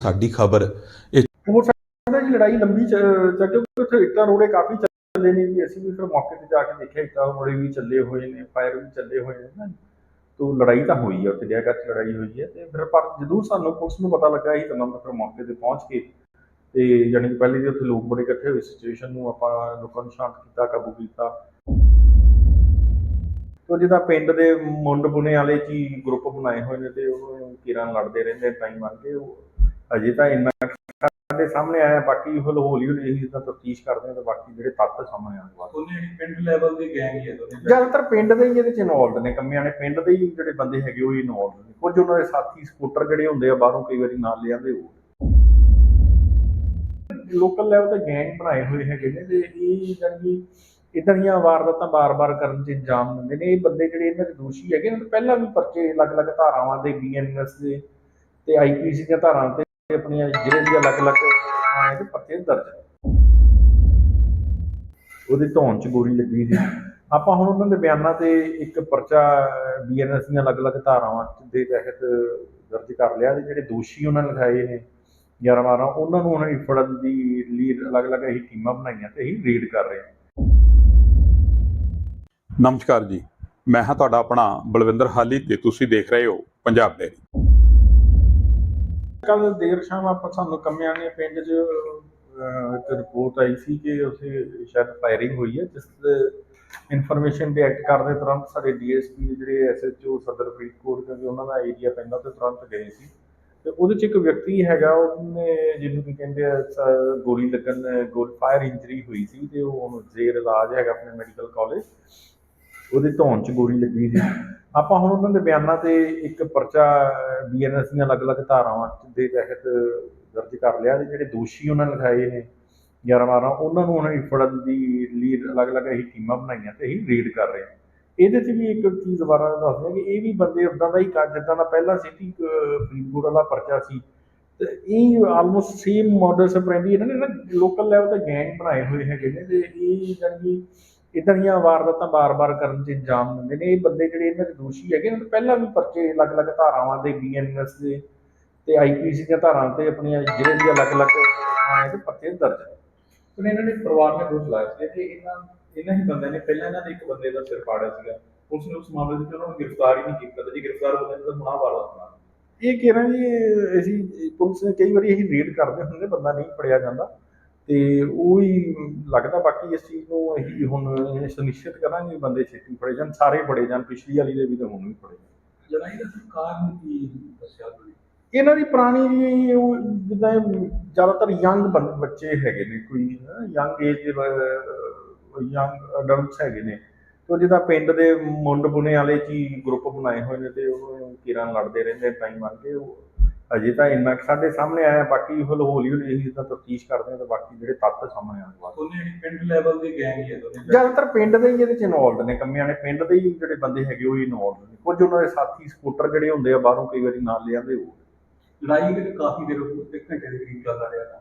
ਸਾਡੀ ਖਬਰ। ਹੋ ਸਕਦਾ ਜੀ ਲੜਾਈ ਲੰਬੀ ਚ ਕਿਉਂਕਿ ਉੱਥੇ ਇੱਟਾਂ ਰੋੜੇ ਕਾਫੀ ਚੱਲੇ ਨੇ ਜੀ। ਅਸੀਂ ਵੀ ਫਿਰ ਮੌਕੇ ਤੇ ਜਾ ਕੇ ਦੇਖਿਆ, ਇੱਟਾਂ ਰੋੜੇ ਵੀ ਚੱਲੇ ਹੋਏ ਨੇ, ਫਾਇਰ ਵੀ ਚੱਲੇ ਹੋਏ ਨੇ ਨਾ ਤੋ ਲੜਾਈ ਤਾਂ ਹੋਈ ਹੈ ਉੱਥੇ ਜਗ੍ਹਾ 'ਚ ਲੜਾਈ ਹੋਈ ਹੈ ਤੇ ਫਿਰ ਪਰ ਜਦੋਂ ਸਾਨੂੰ ਪੁਲਿਸ ਨੂੰ ਪਤਾ ਲੱਗਾ ਇਹ ਤਾਂ ਮੈਂ ਫਿਰ ਮੌਕੇ ਤੇ ਪਹੁੰਚ ਕੇ ਤੇ ਜਾਣੀ ਕਿ ਪਹਿਲੇ ਵੀ ਉੱਥੇ ਲੋਕ ਬੜੇ ਇਕੱਠੇ ਹੋਏ ਸਿਚੁਏਸ਼ਨ ਨੂੰ ਆਪਾਂ ਲੋਕਾਂ ਨੂੰ ਸ਼ਾਂਤ ਕੀਤਾ, ਕਾਬੂ ਕੀਤਾ। ਤੋ ਜਿਹਦਾ ਪਿੰਡ ਦੇ ਮੁੰਡ ਬੁਨੇ ਵਾਲੇ ਜੀ ਗਰੁੱਪ ਬਣਾਏ ਹੋਏ ਨੇ ਤੇ ਉਹ ਕਿਰਾਂ ਲੜਦੇ ਰਹਿੰਦੇ ਟਾਈਮ ਆ ਕੇ। ਉਹ ਅਜੇ ਤਾਂ ਇੰਨਾ ਸਾਡੇ ਸਾਹਮਣੇ ਆਇਆ ਬਾਕੀ ਹੌਲੀ ਹੌਲੀ ਹੌਲੀ ਅਸੀਂ ਤਾਂ ਤਫਤੀਸ਼ ਕਰਦੇ ਹਾਂ ਤੇ ਬਾਕੀ ਜਿਹੜੇ ਤੱਥ ਸਾਹਮਣੇ ਆਉਣ ਵਾਲੇ। ਉਹਨੇ ਪਿੰਡ ਲੈਵਲ ਦੀ ਗੈਂਗ ਹੀ ਹੈ ਦੋਨੇ ਜ਼ਿਆਦਾਤਰ ਪਿੰਡ ਦੇ ਹੀ ਇਹਦੇ ਚ ਇਨਵੋਲਡ ਨੇ ਕੰਮਿਆਂ ਨੇ ਪਿੰਡ ਦੇ ਹੀ ਜਿਹੜੇ ਬੰਦੇ ਹੈਗੇ ਉਹ ਇਨਵੋਲਡ ਨੇ। ਕੁਝ ਉਹਨਾਂ ਦੇ ਸਾਥੀ ਸਪੋਰਟਰ ਜਿਹੜੇ ਹੁੰਦੇ ਆ ਬਾਹਰੋਂ ਕਈ ਵਾਰੀ ਨਾਲ ਲਿਆਂਦੇ ਉਹ। ਲੋਕਲ ਲੈਵਲ ਤੇ ਗੈਂਗ ਬਣਾਏ ਹੋਏ ਹੈਗੇ ਨੇ ਤੇ ਇਹ ਜਾਨੀ ਇਦਾਂ ਦੀਆਂ ਵਾਰਦਾਤਾਂ ਬਾਰ-ਬਾਰ ਕਰਨ 'ਚ ਇੰਜਾਮ ਦਿੰਦੇ ਨੇ। ਇਹ ਬੰਦੇ ਜਿਹੜੇ ਇਹਨਾਂ ਦੇ ਦੋਸ਼ੀ ਹੈਗੇ ਇਹਨਾਂ ਪਹਿਲਾਂ ਵੀ ਪਰਚੇ ਅਲੱਗ-ਅਲੱਗ ਧਾਰਾਵਾਂ ਦੇ ਬੀਐਨਐਸ ਦੇ ਤੇ ਆਈਪੀਸੀ ਦੀਆਂ ਧਾਰਾਵਾਂ ਤੇ ਆਪਣੀਆਂ ਜ਼ਿਲ੍ਹੇ ਦੀਆਂ ਅਲੱਗ-ਅਲੱਗ ਥਾਣੇ ਤੇ ਪਰਚੇ ਦਰਜ ਨੇ ਉਹਦੀ ਧੌਣ 'ਚ ਗੋਲੀ ਲੱਗੀ ਸੀ। ਆਪਾਂ ਹੁਣ ਉਹਨਾਂ ਦੇ ਬਿਆਨਾਂ ਤੇ ਇੱਕ ਪਰਚਾ ਬੀਐਨਐਸ ਦੀਆਂ ਅਲੱਗ-ਅਲੱਗ ਧਾਰਾਵਾਂ ਦੇ ਤਹਿਤ ਦਰਜ ਕਰ ਲਿਆ ਤੇ ਜਿਹੜੇ ਦੋਸ਼ੀ ਉਹਨਾਂ ਨੇ ਲਿਖਾਏ ਨੇ 11 12 ਉਹਨਾਂ ਨੂੰ ਉਹਨਾਂ ਦੀ ਫੜਨ ਦੀ ਲਈ ਅਲੱਗ-ਅਲੱਗ ਅਸੀਂ ਟੀਮਾਂ ਬਣਾਈਆਂ ਤੇ ਅਸੀਂ ਰੀਡ ਕਰ ਰਹੇ ਹਾਂ। ਨਮਸਕਾਰ ਜੀ, ਮੈਂ ਹਾਂ ਤੁਹਾਡਾ ਆਪਣਾ ਬਲਵਿੰਦਰ ਹਾਲੀ ਤੇ ਤੁਸੀਂ ਦੇਖ ਰਹੇ ਹੋ ਪੰਜਾਬ ਡੇਰੀ ਕੱਲ ਦੇਰ ਸ਼ਾਮ ਆਪਾਂ ਸਾਨੂੰ ਕੰਮਿਆਂ ਨੇ ਪਿੰਡ 'ਚ ਇੱਕ ਰਿਪੋਰਟ ਆਈ ਸੀ ਕਿ ਉੱਥੇ ਸ਼ਾਇਦ ਫਾਇਰਿੰਗ ਹੋਈ ਹੈ, ਜਿਸ ਇਨਫੋਰਮੇਸ਼ਨ ਦੇ ਐਕਟ ਕਰਦੇ ਤੁਰੰਤ ਸਾਡੇ ਡੀਐਸਪੀ ਜਿਹੜੇ ਐਸਐਚਓ ਸਦਰ ਫਰੀਦਕੋਟ ਕਿਉਂਕਿ ਉਹਨਾਂ ਦਾ ਏਰੀਆ ਪੈਂਦਾ ਤੇ ਤੁਰੰਤ ਗਏ ਸੀ। ਤੇ ਉਹਦੇ 'ਚ ਇੱਕ ਵਿਅਕਤੀ ਹੈਗਾ, ਉਹਨੇ ਜਿਹਨੂੰ ਕੀ ਕਹਿੰਦੇ ਆ ਗੋਲੀ ਲੱਗਣ, ਗੋਲ ਫਾਇਰ ਇੰਜਰੀ ਹੋਈ ਸੀ ਤੇ ਉਹ ਹੁਣ ਜ਼ੇਰ ਇਲਾਜ ਹੈਗਾ ਆਪਣੇ ਮੈਡੀਕਲ ਕਾਲਜ ਉਹਦੇ ਧੌਣ 'ਚ ਗੋਲੀ ਲੱਗੀ ਸੀ। ਆਪਾਂ ਹੁਣ ਉਹਨਾਂ ਦੇ ਬਿਆਨਾਂ ਤੇ ਇੱਕ ਪਰਚਾ ਬੀਐਨਐਸ ਦੀਆਂ ਅਲੱਗ-ਅਲੱਗ ਧਾਰਾਵਾਂ ਦੇ ਤਹਿਤ ਦਰਜ ਕਰ ਲਿਆ ਤੇ ਜਿਹੜੇ ਦੋਸ਼ੀ ਉਹਨਾਂ ਨੇ ਲਿਖਾਏ ਨੇ 11 12 ਉਹਨਾਂ ਨੂੰ ਉਹਨਾਂ ਦੀ ਫੜਨ ਦੀ ਲਈ ਅਲੱਗ-ਅਲੱਗ ਅਸੀਂ ਟੀਮਾਂ ਬਣਾਈਆਂ ਤੇ ਅਸੀਂ ਰੀਡ ਕਰ ਰਹੇ ਹਾਂ ਇਹਦੇ 'ਚ ਵੀ ਇੱਕ ਚੀਜ਼ ਦੁਬਾਰਾ ਦੱਸਦੇ ਕਿ ਇਹ ਵੀ ਬੰਦੇ ਉਦਾਂ ਦਾ ਹੀ ਕਰ ਜਿੱਦਾਂ ਦਾ ਪਹਿਲਾ ਸਿਟੀ ਫਰੀਦਕੋਟ ਵਾਲਾ ਪਰਚਾ ਸੀ ਤੇ ਇਹ ਆਲਮੋਸਟ ਸੇਮ ਮਾਡਲ ਸਪਰੈਂਡੀ ਇਹਨਾਂ ਨੇ ਨਾ ਲੋਕਲ ਲੈਵਲ ਤੇ ਗੈਂਗ ਬਣਾਏ ਹੋਏ ਹੈਗੇ ਨੇ ਤੇ ਇਹ ਜਾਨੀ ਇਦਾਂ ਦੀਆਂ ਵਾਰਦਾਤਾਂ ਬਾਰ-ਬਾਰ ਕਰਨ 'ਚ ਇੰਜਾਮ ਦਿੰਦੇ ਨੇ। ਇਹ ਬੰਦੇ ਜਿਹੜੇ ਇਹਨਾਂ ਦੇ ਦੋਸ਼ੀ ਹੈਗੇ ਇਹਨਾਂ ਦੇ ਪਹਿਲਾਂ ਵੀ ਪਰਚੇ ਅਲੱਗ-ਅਲੱਗ ਧਾਰਾਵਾਂ ਦੇ ਬੀਐਨਐਸ ਦੇ ਤੇ ਆਈਪੀਸੀ ਦੀਆਂ ਧਾਰਾਵਾਂ ਤੇ ਆਪਣੀਆਂ ਜ਼ਿਲ੍ਹੇ ਦੀਆਂ ਅਲੱਗ-ਅਲੱਗ ਥਾਣੇ ਤੇ ਪਰਚੇ ਦਰਜ ਨੇ। ਉਹਨੇ ਇਹਨਾਂ ਦੇ ਪਰਿਵਾਰ ਨੇ ਦੋਸ਼ ਲਾਇਆ ਸੀ ਕਿ ਇਹਨਾਂ ਇਹਨਾਂ ਹੀ ਬੰਦਿਆਂ ਨੇ ਪਹਿਲਾਂ ਇਹਨਾਂ ਦੇ ਇੱਕ ਬੰਦੇ ਦਾ ਸਿਰ ਪਾੜਿਆ ਸੀਗਾ। ਪੁਲਿਸ ਨੇ ਉਸ ਮਾਮਲੇ ਵਿੱਚ ਉਹਨਾਂ ਨੂੰ ਗ੍ਰਿਫਤਾਰ ਹੀ ਨਹੀਂ ਕੀਤਾ ਤੇ ਜੇ ਗ੍ਰਿਫਤਾਰ ਹੋ ਜਾਂਦੇ ਤਾਂ ਗੁਨਾਹ ਵਾਲਾ ਹੁੰਦਾ ਇਹ ਕਹਿ ਰਹੇ ਜੀ, ਅਸੀਂ ਪੁਲਿਸ ਨੇ ਕਈ ਵਾਰੀ ਅਸੀਂ ਰੇਡ ਕਰਦੇ ਹੁੰਦੇ ਬੰਦਾ ਨਹੀਂ ਫੜਿਆ ਜਾਂਦਾ। ਤੇ ਉਹ ਹੀ ਲੱਗਦਾ ਬਾਕੀ ਇਸ ਚੀਜ਼ ਨੂੰ ਅਸੀਂ ਹੁਣ ਇਹ ਸੁਨਿਸ਼ਚਿਤ ਕਰਾਂਗੇ ਬੰਦੇ ਛੇਤੀ ਫੜੇ ਜਾਣ ਸਾਰੇ ਫੜੇ ਜਾਣ ਪਿਛਲੀ ਵਾਲੀ ਦੇ ਵੀ ਤੇ ਹੁਣ ਵੀ ਫੜੇ ਜਾਣ। ਲੜਾਈ ਦਾ ਕਾਰਨ ਕੀ ਦੱਸਿਆ ਤੁਸੀਂ? ਇਹਨਾਂ ਦੀ ਪੁਰਾਣੀ ਜੀ ਉਹ ਜਿੱਦਾਂ ਇਹ ਜ਼ਿਆਦਾਤਰ ਯੰਗ ਬੱਚੇ ਹੈਗੇ ਨੇ ਕੋਈ ਯੰਗ ਏਜ ਦੇ ਯੰਗ ਅਡਲਟਸ ਹੈਗੇ ਨੇ। ਤੋ ਜਿਹਦਾ ਪਿੰਡ ਦੇ ਮੁੰਡ ਬੁਨੇ ਵਾਲੇ ਜੀ ਗਰੁੱਪ ਬਣਾਏ ਹੋਏ ਨੇ ਤੇ ਉਹ ਕਿਰਾਂ ਲੜਦੇ ਰਹਿੰਦੇ ਟਾਈਮ ਕੇ ਉਹ ਅਜੇ ਤਾਂ ਇੰਨਾ ਕੁ ਸਾਡੇ ਸਾਹਮਣੇ ਆਇਆ ਬਾਕੀ ਹੌਲੀ ਹੌਲੀ ਹੌਲੀ ਅਸੀਂ ਤਾਂ ਤਫਤੀਸ਼ ਕਰਦੇ ਹਾਂ ਤੇ ਬਾਕੀ ਜਿਹੜੇ ਤੱਥ ਸਾਹਮਣੇ ਆਉਣ ਵਾਲੇ ਉਹਨੇ ਪਿੰਡ ਲੈਵਲ ਦੀ ਗੈਂਗ ਹੀ ਹੈ ਦੋਨੇ ਜ਼ਿਆਦਾਤਰ ਪਿੰਡ ਦੇ ਹੀ ਇਹਦੇ ਚ ਇਨਵੋਲਡ ਨੇ ਕੰਮਿਆਂ ਨੇ ਪਿੰਡ ਦੇ ਹੀ ਜਿਹੜੇ ਬੰਦੇ ਹੈਗੇ ਉਹ ਇਨਵੋਲਡ ਨੇ। ਕੁਝ ਉਹਨਾਂ ਦੇ ਸਾਥੀ ਸਪੋਰਟਰ ਜਿਹੜੇ ਹੁੰਦੇ ਆ ਬਾਹਰੋਂ ਕਈ ਵਾਰੀ ਨਾਲ ਲਿਆਂਦੇ ਉਹ। ਲੜਾਈ ਦੇ ਕਾਫੀ ਦੇਰ ਇੱਕ ਘੰਟੇ ਦੇ ਕਰੀਬ ਚੱਲਦਾ ਰਿਹਾ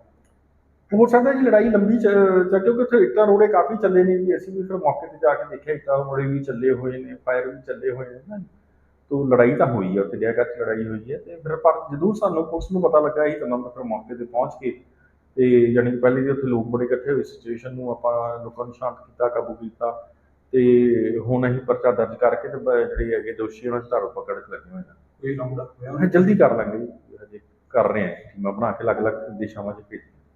ਹੋ ਸਕਦਾ ਜੀ ਲੜਾਈ ਲੰਬੀ ਚ ਚ- ਕਿਉਂਕਿ ਉੱਥੇ ਇੱਟਾਂ ਰੋੜੇ ਕਾਫੀ ਚੱਲੇ ਨੇ ਜੀ। ਅਸੀਂ ਵੀ ਫਿਰ ਮੌਕੇ ਤੇ ਜਾ ਕੇ ਦੇਖਿਆ ਇੱਟਾਂ ਰੋੜੇ ਵੀ ਚੱਲੇ ਹੋਏ ਨੇ ਫਾਇਰ ਵੀ ਚੱਲੇ ਹੋਏ ਨੇ ਨਾ। ਤੋ ਲੜਾਈ ਤਾਂ ਹੋਈ ਹੈ ਉੱਥੇ ਜਗ੍ਹਾ 'ਚ ਲੜਾਈ ਹੋਈ ਹੈ ਤੇ ਫਿਰ ਪਰ ਜਦੋਂ ਸਾਨੂੰ ਪੁਲਿਸ ਨੂੰ ਪਤਾ ਲੱਗਾ ਇਹ ਤਾਂ ਫਿਰ ਮੌਕੇ ਤੇ ਪਹੁੰਚ ਕੇ ਤੇ ਜਾਣੀ ਕਿ ਪਹਿਲੇ ਵੀ ਉੱਥੇ ਲੋਕ ਬੜੇ ਇਕੱਠੇ ਹੋਏ ਸਿਚੁਏਸ਼ਨ ਨੂੰ ਆਪਾਂ ਲੋਕਾਂ ਨੂੰ ਸ਼ਾਂਤ ਕੀਤਾ ਕਾਬੂ ਕੀਤਾ ਤੇ ਹੁਣ ਅਸੀਂ ਪਰਚਾ ਦਰਜ ਕਰਕੇ ਤੇ ਜਿਹੜੇ ਹੈਗੇ ਦੋਸ਼ੀ ਉਹਨਾਂ ਦੀ ਧਾਰਾ ਪਕੜ ਚ ਲੱਗੇ ਹੋਏ ਨੇ ਕੋਈ ਲੰਬਾ ਹੋਇਆ ਹਾਂ, ਜਲਦੀ ਕਰ ਲਾਂਗੇ ਜੀ ਹਜੇ ਕਰ ਰਹੇ ਹਾਂ ਟੀਮਾਂ ਬਣਾ ਕੇ ਅਲੱਗ-ਅਲੱਗ ਦਿਸ਼ਾਵਾਂ 'ਚ ਭੇਜ